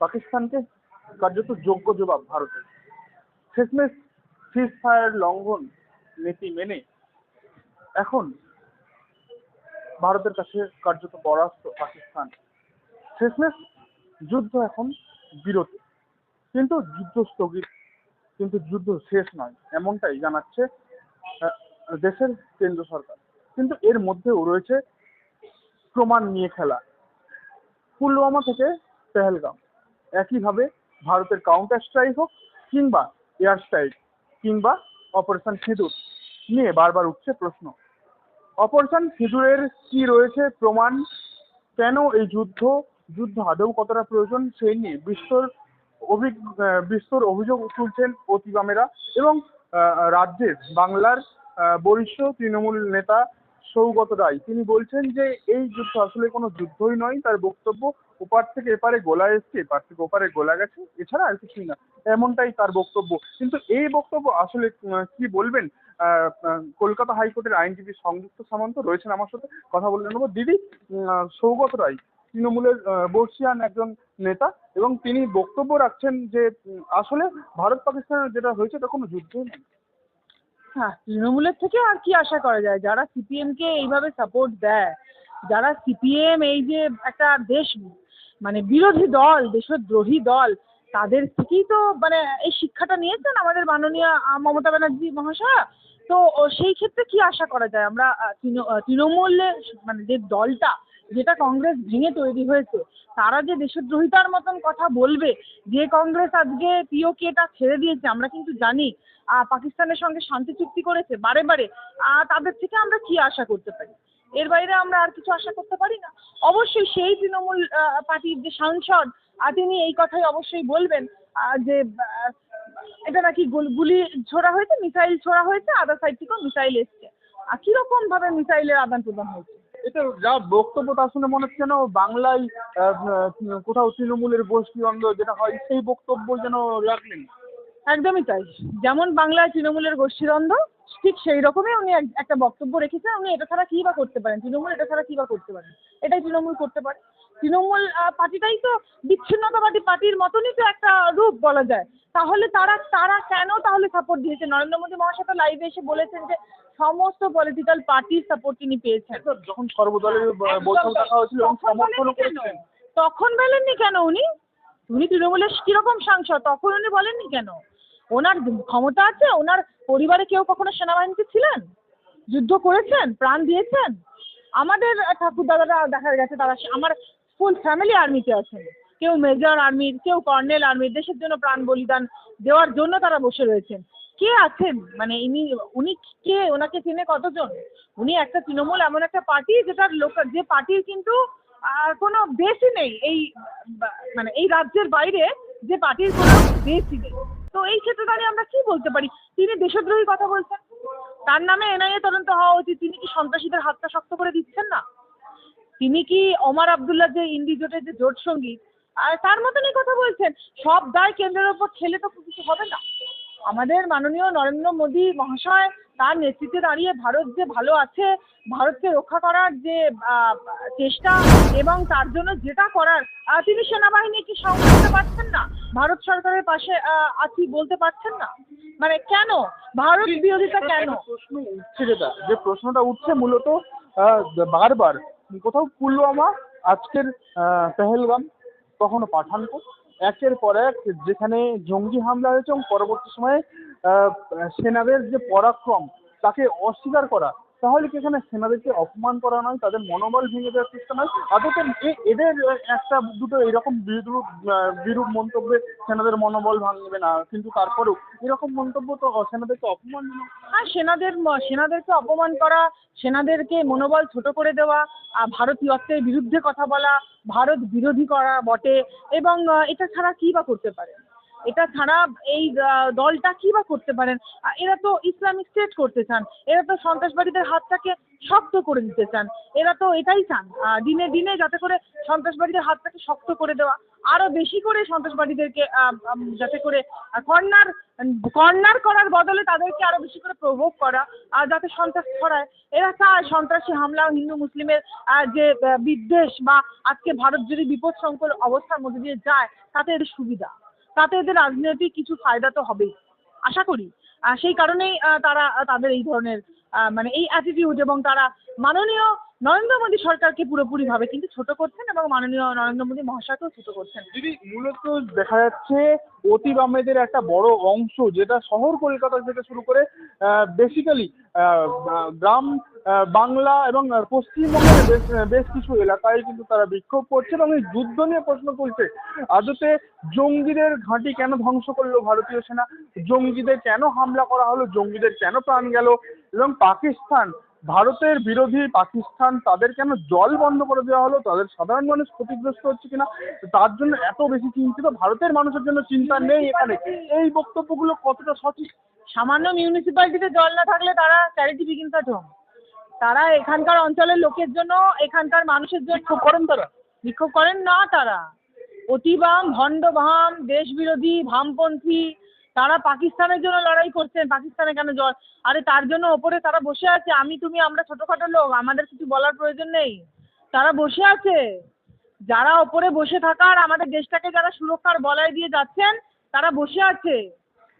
পাকিস্তানকে কার্যত যোগ্য জবাব ভারতের। শেষমেশ সিজ ফায়ার লঙ্ঘন নীতি মেনে এখন ভারতের কাছে কার্যত পরাস্ত পাকিস্তান। শেষমেশ যুদ্ধ এখন বিরতি। কিন্তু যুদ্ধ স্থগিত, কিন্তু যুদ্ধ শেষ নয়, এমনটাই জানাচ্ছে দেশের কেন্দ্র সরকার। কিন্তু এর মধ্যেও রয়েছে প্রমাণ নিয়ে খেলা। পুলওয়ামা থেকে পেহেলগাম। একইভাবে ভারতের কাউন্টার স্ট্রাইক হোক কিংবা এয়ার স্ট্রাইক কিংবা অপারেশন সিঁদুর নিয়ে বারবার উঠছে প্রশ্ন। অপারেশন সিঁদুরের কি রয়েছে প্রমাণ? কেন এই যুদ্ধ? যুদ্ধ আদৌ কতটা প্রয়োজন সেই নিয়ে অভিগ আহ, বিস্তর অভিযোগ তুলছেন অতিবামেরা এবং রাজ্যের বাংলার বরিষ্ঠ তৃণমূল নেতা সৌগত রায় তিনি বলছেন যে, এই যুদ্ধ আসলে কোনো যুদ্ধই নয়, তার বক্তব্য ওপার থেকে এপারে গোলা এসছে, এপার থেকে ওপারে গোলা গেছে, এছাড়া আর কিছুই না, এমনটাই তার বক্তব্য। কিন্তু এই বক্তব্য আসলে কি বলবেন? কলকাতা হাইকোর্টের আইনজীবী সংযুক্ত সামন্ত রয়েছেন আমার সাথে, কথা বলে নেব। দিদি সৌগত রায় তৃণমূলের বর্ষিয়ান একজন নেতা, এবং তিনি বক্তব্য রাখছেন যে আসলে ভারত পাকিস্তানের যেটা হয়েছে, এটা কোনো যুদ্ধই নয়। হ্যাঁ তৃণমূলের থেকে আর কি আশা করা যায়? যারা সিপিএম কে এইভাবে সাপোর্ট দেয়, যারা সিপিএম এই যে একটা দেশ মানে বিরোধী দল, দেশদ্রোহী দল, তাদের থেকেই তো মানে এই শিক্ষাটা নিয়েছেন আমাদের মাননীয় মমতা ব্যানার্জি মহাশয়া। তো সেই ক্ষেত্রে কি আশা করা যায়? আমরা তৃণমূলের মানে যে দলটা যেটা কংগ্রেস ভেঙে তৈরি হয়েছে, তারা যে দেশদ্রোহিতার মতন কথা বলবে, যে কংগ্রেস আজকে পিওকেটা ছেড়ে দিয়েছে, আমরা কিন্তু জানি পাকিস্তানের সঙ্গে শান্তি চুক্তি করেছে বারে বারে তাদের থেকে আমরা কি আশা করতে পারি? এর বাইরে আমরা আর কিছু আশা করতে পারি না? অবশ্যই সেই তৃণমূল পার্টির যে সাংসদ তিনি এই কথাই অবশ্যই বলবেন যে এটা নাকি গুল- ছোড়া হয়েছে, মিসাইল ছোড়া হয়েছে আদার সাইড থেকেও মিসাইল এসছে। কীরকম ভাবে মিসাইলের আদান প্রদান হয়েছে? এটা যা বক্তব্য তা শুনে মনে হচ্ছে যেন বাংলায় কোথাও তৃণমূলের গোষ্ঠী দ্বন্দ্ব যেটা হয়, সেই বক্তব্য যেন রাখলেন। একদমই তাই। যেমন বাংলায় তৃণমূলের গোষ্ঠীদ্বন্দ্ব, ঠিক সেই রকমই উনি একটা বক্তব্য রেখেছেন। উনি এটা ছাড়া কী বা করতে পারেন? তৃণমূল এটা ছাড়া কী বা করতে পারেন? এটাই তৃণমূল করতে পারে। তৃণমূল পার্টিটাই তো বিচ্ছিন্নতাবাদী পার্টির মতনই তো একটা রূপ বলা যায়। তাহলে তারা তারা কেন তাহলে সাপোর্ট দিয়েছে? নরেন্দ্র মোদী মহাশয় তো লাইভে এসে বলেছেন যে সমস্ত পলিটিক্যাল পার্টির সাপোর্ট তিনি পেয়েছেন। যখন সর্বদলীয় ব- বৈঠক ডাকা হয়েছিল এবং সমর্থনও? করেছিলেন। তখন বলেননি কেন উনি? উনি তৃণমূলের কীরকম সাংসদ? তখন উনি বলেননি কেন? ওনার ক্ষমতা আছে ওনার পরিবারে কেউ কখনো সেনাবাহিনীতে ছিলেন? যুদ্ধ করেছেন? প্রাণ দিয়েছেন? আমাদের ঠাকুর দাদারা দেখা গেছে তারা আমার ফুল ফ্যামিলি আর্মিতে আছেন। কেউ মেজর আর্মির কেউ কর্নেল আর্মির দেশের জন্য প্রাণ বলিদান দেওয়ার জন্য তারা বসে রয়েছেন। কে আছেন? মানে ইনি, উনি কে? ওনাকে চেনে কতজন? উনি একটা তৃণমূল, এমন একটা পার্টি যেটার লোক, যে পার্টির কিন্তু আর কোনো বেসই নেই। এই মানে এই রাজ্যের বাইরে যে পার্টির কোনো বেসই নেই। তো এই ক্ষেত্রে দাঁড়িয়ে আমরা কি বলতে পারি? তিনি দেশদ্রোহী কথা বলছেন। তার নামে এনআইএ তদন্ত হওয়া উচিত। তিনি কি সন্ত্রাসীদের হাতটা শক্ত করে দিচ্ছেন না? তিনি কি ওমর আবদুল্লাহ যে ইন্ডি জোটের যে জোট সংগীত আর তার মতনই কথা বলছেন। সব দায় কেন্দ্রের ওপর ঠেলে তো কিছু হবে না। আমাদের মাননীয় নরেন্দ্র মোদী মহাশয় তার নেতৃত্বে দাঁড়িয়ে ভারত যে ভালো আছে ভারতকে রক্ষা করার যে চেষ্টা এবং তার জন্য যেটা করার তিনি সেনাবাহিনীকে সঙ্গ দিতে পারছেন না? ভারত সরকারের পাশে আছি বলতে পারছেন না? মানে কেন? ভারত বিরোধিতা কেন? প্রশ্ন উঠছে যেটা যে প্রশ্নটা উঠছে মূলত বারবার কোথাও পুলওয়ামা আজকের পেহেলগাম কখনো পাঠানকোট? একের পর এক যেখানে জঙ্গি হামলা হয়েছে এবং পরবর্তী সময়ে সেনাদের যে পরাক্রম, তাকে অস্বীকার করা তাহলে কি এখানে সেনাদেরকে অপমান করা নয়? তাদের মনোবল ভেঙে দেওয়ার চেষ্টা নয়? এ- এদের একটা দুটো এরকম বিরূপ বিরূপ মন্তব্যে সেনাদের মনোবল ভাঙবে না। কিন্তু তারপরেও এরকম মন্তব্য তো সেনাদেরকে অপমানজনক হ্যাঁ সেনাদের সেনাদেরকে অপমান করা, সেনাদেরকে মনোবল ছোট করে দেওয়া ভারতীয়ত্বের বিরুদ্ধে কথা বলা, ভারত বিরোধী করা বটে, এবং এটা ছাড়া কী বা করতে পারে? এটা ছাড়া এই দলটা কি বা করতে পারেন? এরা তো ইসলামিক স্টেট করতে চান। এরা তো সন্ত্রাসবাদীদের হাতটাকে শক্ত করে দিতে চান। এরা তো এটাই চান দিনে দিনে যাতে করে সন্ত্রাসবাদীদের হাতটাকে শক্ত করে দেওয়া। আরও বেশি করে সন্ত্রাসবাদীদেরকে যাতে করে কর্নার কর্নার করার বদলে তাদেরকে আরও বেশি করে প্রভোগ করা, আর যাতে সন্ত্রাস ছড়ায়। এরা চায় সন্ত্রাসী হামলা হিন্দু মুসলিমের যে বিদ্বেষ বা আজকে ভারত যদি বিপদ সংকুল অবস্থার মধ্যে দিয়ে যায়, তাতে এদের সুবিধা। তাতে এদের রাজনৈতিক কিছু ফায়দা তো হবেই, আশা করি। সেই কারণেই তারা, তাদের এই ধরনের মানে এই অ্যাটিটিউড এবং তারা মাননীয় নরেন্দ্র মোদী সরকারকে পুরোপুরিভাবে কিন্তু ছোট করছেন এবং মাননীয় নরেন্দ্র মোদী মহাশয়কেও ছোট করছেন। দিদি, মূলত দেখা যাচ্ছে অতি বামেদের একটা বড় অংশ যেটা শহর কলকাতা থেকে শুরু করে বেসিক্যালি গ্রাম বাংলা এবং পশ্চিমবঙ্গের বেশ বেশ কিছু এলাকায় কিন্তু তারা বিক্ষোভ করছে এবং এই যুদ্ধ নিয়ে প্রশ্ন তুলছে। আদতে জঙ্গিদের ঘাঁটি কেন ধ্বংস করল ভারতীয় সেনা? জঙ্গিদের কেন হামলা করা হলো? জঙ্গিদের কেন প্রাণ গেল? এবং পাকিস্তান ভারতের বিরোধী পাকিস্তান তাদের কেন জল বন্ধ করে দেওয়া হলো? তাদের সাধারণ মানুষ ক্ষতিগ্রস্ত হচ্ছে কিনা? তার জন্য এত বেশি চিন্তিত ভারতের মানুষের জন্য চিন্তা নেই এখানে। এই বক্তব্যগুলো কতটা সঠিক? সামান্য মিউনিসিপ্যালিটিতে জল না থাকলে তারা চ্যারিটি অ্যাট হোম তারা এখানকার অঞ্চলের লোকের জন্য এখানকার মানুষের জন্য বিক্ষোভ করেন তারা? বিক্ষোভ করেন না তারা। অতিবাম ভণ্ড ভাম দেশ বিরোধী ভামপন্থী তারা পাকিস্তানের জন্য লড়াই করছেন। পাকিস্তানে কেন জল আরে তার জন্য ওপরে তারা বসে আছে। আমি, তুমি, আমরা ছোটোখাটো লোক। আমাদের কিছু বলার প্রয়োজন নেই। তারা বসে আছে। যারা ওপরে বসে থাকার আমাদের দেশটাকে যারা সুরক্ষার বলয় দিয়ে যাচ্ছেন, তারা বসে আছে।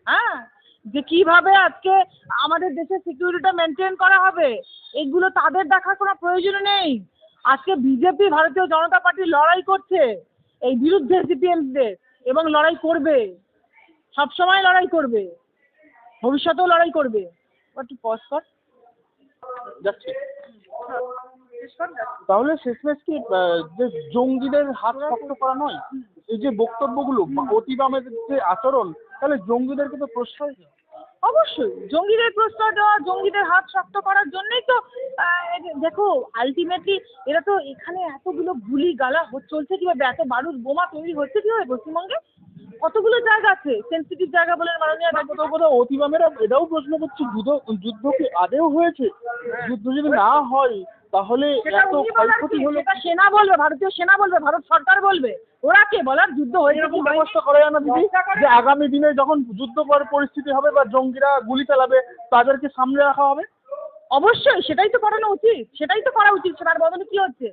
হ্যাঁ? যে কীভাবে আজকে আমাদের দেশের সিকিউরিটিটা মেনটেন করা হবে, এগুলো তাদের দেখার কোনো প্রয়োজন নেই। আজকে বিজেপি, ভারতীয় জনতা পার্টি লড়াই করছে। এই বিরুদ্ধে সিপিএমদের এবং লড়াই করবে। সব সময় লড়াই করবে। ভবিষ্যতেও লড়াই করবে। একটু পজ কর। যাচ্ছে। তাহলে শেষমেশ কি যে জঙ্গিদের হাত শক্ত করা নয়? এই যে বক্তব্যগুলো অতি বামের যে আচরণ তাহলে জঙ্গিদেরকে তো প্রশ্রয়। অবশ্যই। জঙ্গিদের প্রশ্রয় দেওয়া জঙ্গিদের হাত শক্ত করার জন্যই তো দেখো আলটিমেটলি এরা তো এখানে এতগুলো গুলি গালা চলছে কীভাবে? এত বারুদ বোমা তৈরি হচ্ছে কীভাবে পশ্চিমবঙ্গে? কতগুলো জায়গা আছে? সেন্সিটিভ জায়গা বলে মাননীয় কোথাও কোথাও অতি বামেরা এটাও প্রশ্ন করছে যুদ্ধ যুদ্ধ কি আদেও হয়েছে? যুদ্ধ যদি না হয় তাহলে এত ক্ষয়ক্ষতি হলো সেনা বলবে ভারতীয় সেনা বলবে ভারত সরকার বলবে। ওরা কে? বলার যুদ্ধ হয়েছে কি এরকম ব্যবস্থা করা যায় না দিদি যে আগামী দিনে যখন যুদ্ধ করার পরিস্থিতি হবে বা জঙ্গিরা গুলি চালাবে তাদেরকে সামনে রাখা হবে? অবশ্যই সেটাই তো করানো উচিত সেটাই তো করা উচিত সেটার বদলে কি হচ্ছে?